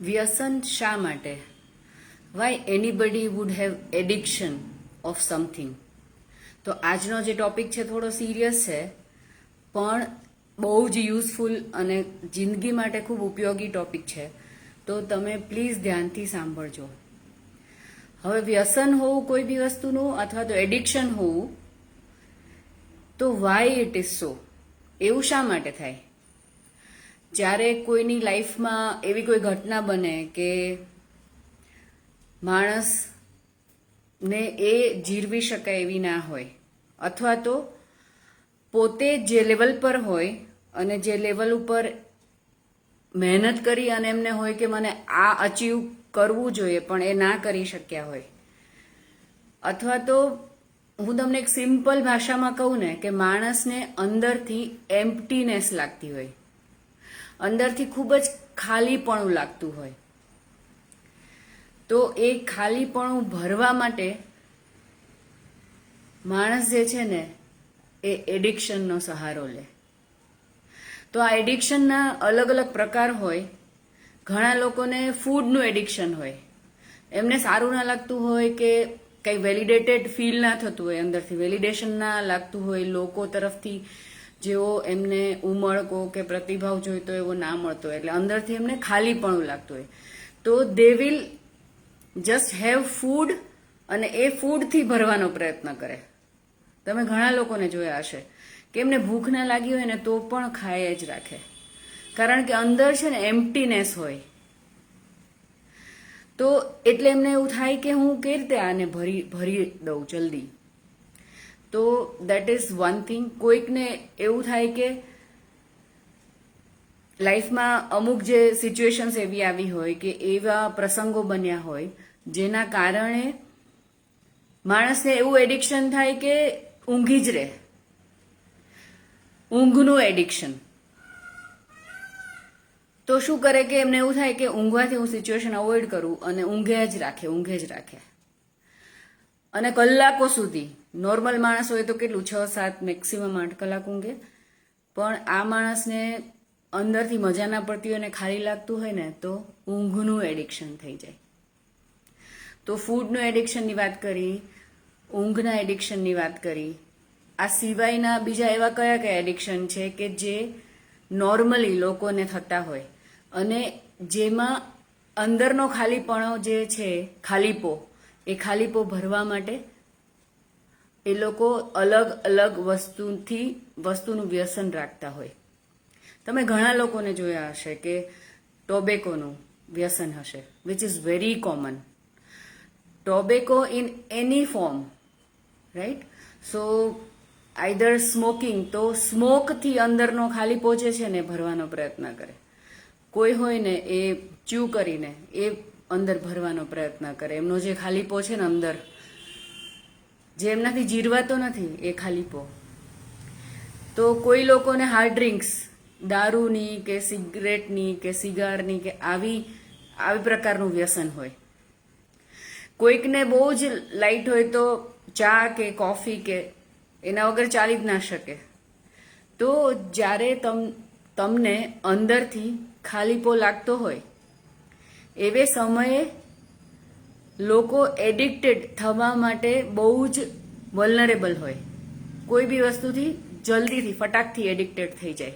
વ્યસન શા માટે? Why anybody would have addiction of something તો આજનો જે ટોપિક છે થોડો સિરિયસ છે, પણ બહુ જ યુઝફુલ અને જિંદગી માટે ખૂબ ઉપયોગી ટોપિક છે. તો તમે પ્લીઝ ધ્યાનથી સાંભળજો. હવે વ્યસન હોવું કોઈ બી વસ્તુનું અથવા તો એડિક્શન હોવું, તો વાય ઇટ ઇઝ સો એવું શા માટે થાય? જ્યારે કોઈની લાઈફમાં એવી કોઈ ઘટના બને કે માણસ ને એ જીરવી શકાય એવી ના હોય, અથવા તો પોતે જે લેવલ પર હોય અને જે લેવલ ઉપર મહેનત કરી અને એમને હોય કે મને આ અચીવ કરવું જોઈએ, પણ એ ના કરી શક્યા હોય. અથવા તો હું તમને એક સિમ્પલ ભાષામાં કહું ને કે માણસને અંદરથી એમ્પટીનેસ લાગતી હોય. અંદરથી ખૂબ જ ખાલીપણું લાગતું હોય. તો એ ખાલીપણું ભરવા માટે માણસ જે છે ને, એ એડિક્શનનો સહારો લે. તો આ એડિક્શનના અલગ અલગ પ્રકાર હોય. ઘણા લોકોને ફૂડનું એડિક્શન હોય. એમને સારું ના લાગતું હોય કે કંઈ વેલિડેટેડ ફીલ ના થતું હોય અંદરથી. વેલિડેશન ના લાગતું હોય લોકો તરફથી. જેવો એમને ઉમળકો કે પ્રતિભાવ જોઈતો એવો ના મળતો એટલે અંદરથી એમને ખાલીપણું લાગતું હોય. તો they will just have food અને એ ફૂડથી ભરવાનો પ્રયત્ન કરે. તમે ઘણા લોકોને જોયા હશે કે એમને ભૂખ ના લાગી હોય ને તો પણ ખાય જ રાખે. કારણ કે અંદર છે ને એમ્પટીનેસ હોય. તો એટલે એમને એવું થાય કે હું કઈ રીતે આને ભરી ભરી દઉં જલ્દી. તો દેટ ઇઝ વન થિંગ કોઈકને એવું થાય કે લાઈફમાં અમુક જે સિચ્યુએશન્સ એવી આવી હોય કે એવા પ્રસંગો બન્યા હોય, જેના કારણે માણસને એવું એડિક્શન થાય કે ઊંઘી જ રહે. ઊંઘનું એડિક્શન તો શું કરે કે એમને એવું થાય કે ઊંઘવાથી હું સિચ્યુએશન અવોઇડ કરું અને ઊંઘે જ રાખે, ઊંઘે જ રાખે. અને કલાકો સુધી નોર્મલ માણસ હોય તો કેટલું? છ, સાત મેક્સિમમ આઠ કલાક ઊંઘે. પણ આ માણસને અંદરથી મજા ના પડતી હોય અને ખાલી લાગતું હોય ને, તો ઊંઘનું એડિક્શન થઈ જાય. તો ફૂડનું એડિક્શનની વાત કરી, ઊંઘના એડિક્શનની વાત કરી. આ સિવાયના બીજા એવા કયા કયા એડિક્શન છે કે જે નોર્મલી લોકોને થતા હોય? અને જેમાં અંદરનો ખાલીપણો જે છે, ખાલીપો, એ ખાલીપો ભરવા માટે એ લોકો અલગ અલગ વસ્તુથી વસ્તુનું વ્યસન રાખતા હોય. તમે ઘણા લોકોને જોયા હશે કે ટોબેકોનું વ્યસન હશે which is very common tobacco in any form right so either smoking તો સ્મોકથી અંદરનો ખાલી પહોંચે છે ને ભરવાનો પ્રયત્ન કરે. કોઈ હોય ને એ ચ્યુ કરીને એ અંદર ભરવાનો પ્રયત્ન કરે. એમનો જે ખાલી પહોંચે ને અંદર જે એમનાથી જીરવાતો નથી એ ખાલીપો તો કોઈ લોકોને હાર્ડ ડ્રિંક્સ દારૂની કે સિગરેટની કે સિગારની કે આવી આવી પ્રકારનું વ્યસન હોય. કોઈકને બહુ જ લાઇટ હોય તો ચા કે કોફી કે એના વગર ચાલી જ ના શકે. તો જ્યારે તમ, તમને અંદરથી ખાલીપો લાગતો હોય, એવે સમયે લોકો એડિક્ટેડ થવા માટે બહુ જ વલનરેબલ હોય. કોઈ બી વસ્તુથી જલ્દીથી, ફટાકથી એડિક્ટેડ થઈ જાય.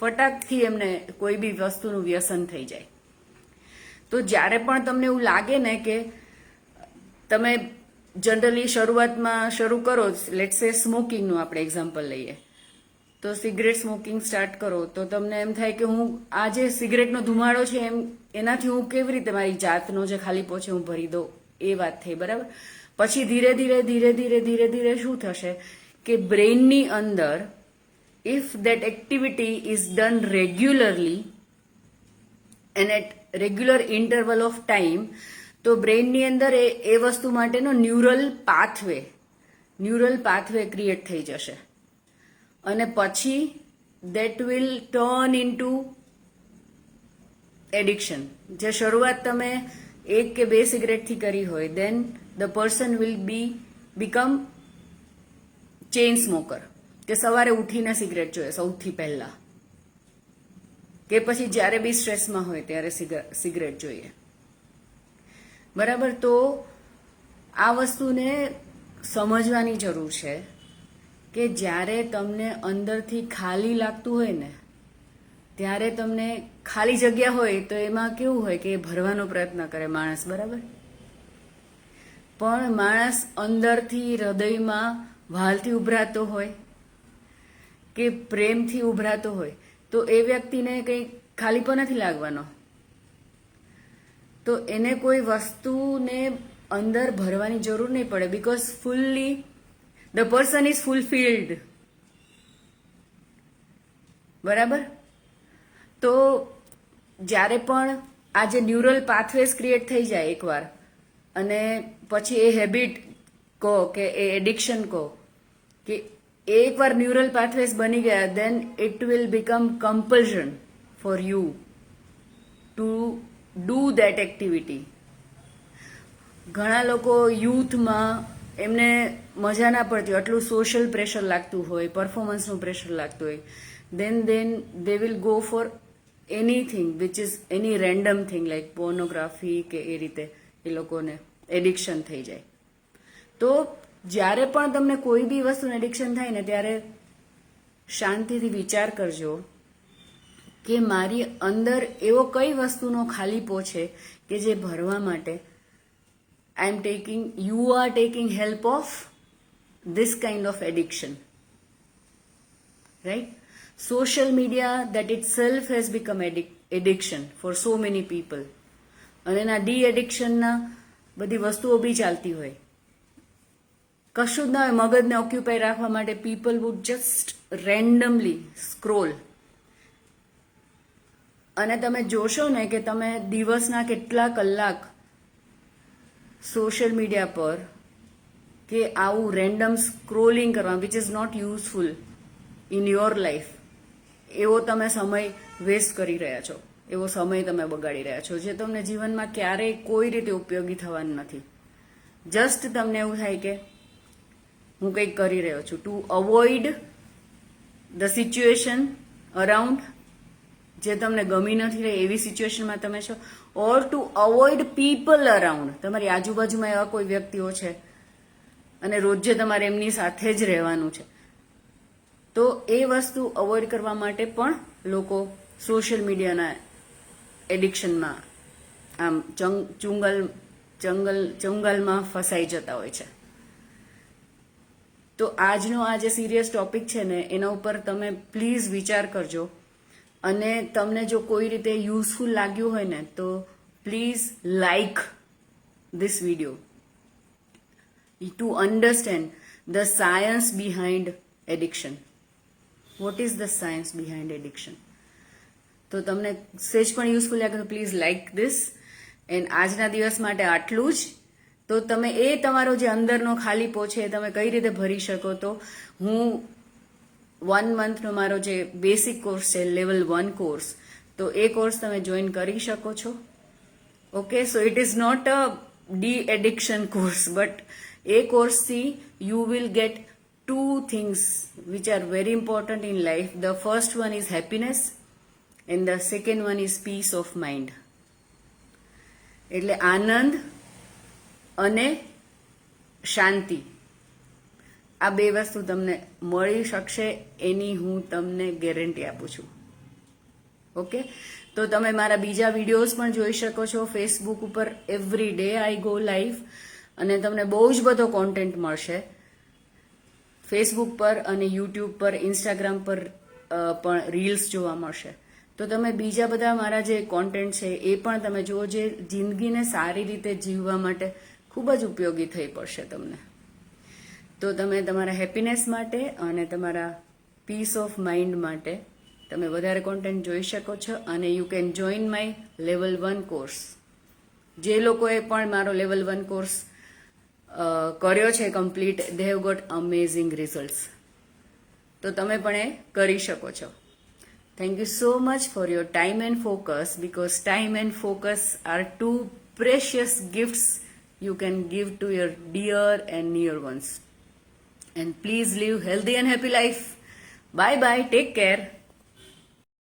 ફટાકથી એમને કોઈ બી વસ્તુનું વ્યસન થઈ જાય. તો જ્યારે પણ તમને એવું લાગે ને કે તમે જનરલી શરૂઆતમાં શરૂ કરો લેટ્સ સ્મોકિંગનું આપણે એક્ઝામ્પલ લઈએ. તો સિગરેટ સ્મોકિંગ સ્ટાર્ટ કરો. તો તમને એમ થાય કે હું આ જે સિગરેટનો ધુમાડો છે એમ, એનાથી હું કેવી રીતે મારી જાતનો જે ખાલીપો છે હું ભરી દઉં? એ વાત થઈ, બરાબર? પછી ધીરે ધીરે ધીરે ધીરે ધીરે ધીરે શું થશે કે બ્રેઇનની અંદર if that activity is done regularly and at regular interval of time તો બ્રેઇનની અંદર એ એ વસ્તુ માટેનો neural pathway neural pathway create થઈ જશે. અને પછી that will turn into addiction જે શરૂઆત તમે એક કે બે સિગરેટથી કરી હોય then the person will be become chain smoker કે સવારે ઉઠીને સિગરેટ જોઈએ, સૌથી પહેલા. કે પછી જ્યારે બી સ્ટ્રેસમાં હોય ત્યારે સિગરેટ જોઈએ. બરાબર? તો આ વસ્તુને સમજવાની જરૂર છે. કે જ્યારે તમને અંદરથી ખાલી લાગતું હોય ને, ત્યારે તમને ખાલી જગ્યા હોય તો એમાં કેવું હોય કે એ ભરવાનો પ્રયત્ન કરે માણસ, બરાબર? પણ માણસ અંદરથી હૃદયમાં વાલથી ઉભરાતો હોય કે પ્રેમથી ઉભરાતો હોય, તો એ વ્યક્તિને કંઈ ખાલી પણ નથી લાગવાનો. તો એને કોઈ વસ્તુને અંદર ભરવાની જરૂર નહીં પડે because fully the person is fulfilled બરાબર? તો જ્યારે પણ આ જે ન્યુરલ પાથવેઝ ક્રિએટ થઈ જાય એકવાર, અને પછી એ હેબિટ કહો કે એ એડિક્શન કહો, કે એકવાર ન્યુરલ પાથવેઝ બની ગયા then it will become compulsion for you to do that activity ઘણા લોકો યુથમાં એમને મજા ના પડતી આટલું સોશિયલ પ્રેશર લાગતું હોય પરફોર્મન્સનું પ્રેશર લાગતું હોય. Then then they will go for anything which is any random thing like pornography કે એ રીતે એ લોકોને એડિક્શન થઈ જાય. તો જ્યારે પણ તમને કોઈ બી વસ્તુનું એડિક્શન થાય ને ત્યારે શાંતિથી વિચાર કરજો કે મારી અંદર એવો કઈ વસ્તુનો ખાલીપો છે કે જે ભરવા માટે I am taking you are taking help of this kind of addiction, right? Social media that itself has become addic- addiction for so many people. અને એના ડી એડિક્શનના બધી વસ્તુઓ બી ચાલતી હોય. કશું જ ના હોય મગજને ઓક્યુપાઈ રાખવા માટે people would just randomly scroll અને તમે જોશો ને કે તમે દિવસના કેટલા કલાક સોશિયલ મીડિયા પર કે આવું રેન્ડમ સ્ક્રોલિંગ કરવા which is not useful in your life એવો તમે સમય વેસ્ટ કરી રહ્યા છો. એવો સમય તમે બગાડી રહ્યા છો, જે તમને જીવનમાં ક્યારેય કોઈ રીતે ઉપયોગી થવાનું નથી. જસ્ટ તમને એવું થાય કે હું કંઈક કરી રહ્યો છું. To avoid the situation around જે તમને ગમી નથી રહી એવી સિચ્યુએશનમાં તમે છો. Or to avoid people around તમારી આજુબાજુમાં એવા કોઈ વ્યક્તિઓ છે અને રોજે તમારે એમની સાથે જ રહેવાનું છે. તો એ વસ્તુ અવોઇડ કરવા માટે પણ લોકો સોશિયલ મીડિયાના એડિક્શનમાં આમ ચંગ ચુંગલ, જંગલ, જંગલમાં ફસાઈ જતા હોય છે. તો આજનો આ જે સિરિયસ ટોપિક છે ને, એના ઉપર તમે પ્લીઝ વિચાર કરજો. અને તમને જો કોઈ રીતે યુઝફુલ લાગ્યું હોય ને, તો please like this video to understand the science behind addiction. What is the science behind addiction? તો તમને સેજ પણ યુઝફુલ લાગે તો પ્લીઝ લાઇક ધીસ એન્ડ આજના દિવસ માટે આટલું જ તો તમે એ તમારો જે અંદરનો ખાલીપો છે તમે કઈ રીતે ભરી શકો તો હું વન મંથનો મારો જે બેસિક કોર્સ છે લેવલ વન કોર્સ તો એ કોર્સ તમે જોઈન કરી શકો છો okay so it is not a D addiction course but A કોર્સથી you will get two things which are very important in life the first one is happiness and the second one is peace of mind એટલે આનંદ અને શાંતિ. આ બે વસ્તુ તમને મળી શકશે એની હું તમને ગેરંટી આપું છું. ઓકે? તો તમે મારા બીજા વિડીયોઝ પણ જોઈ શકો છો ફેસબુક ઉપર every day I go live અને તમને બહુ જ બધો કોન્ટેન્ટ મળશે. ફેસબુક પર અને યુટ્યુબ પર ઇન્સ્ટાગ્રામ પર પણ રીલ્સ જોવા મળશે. તો તમે બીજા બધા મારા જે કોન્ટેન્ટ છે, એ પણ તમે જુઓ જે જિંદગીને સારી રીતે જીવવા માટે ખૂબ જ ઉપયોગી થઈ પડશે તમને. તો તમે તમારા હેપીનેસ માટે અને તમારા પીસ ઓફ માઇન્ડ માટે તમે વધારે કોન્ટેન્ટ જોઈ શકો છો અને you can join my level one course જે લોકોએ પણ મારો લેવલ વન કોર્સ કર્યો છે complete they got amazing results તો તમે પણ એ કરી શકો છો thank you so much for your time and focus because time and focus are two precious gifts you can give to your dear and near ones. And please live healthy and happy life. Bye bye. Take care.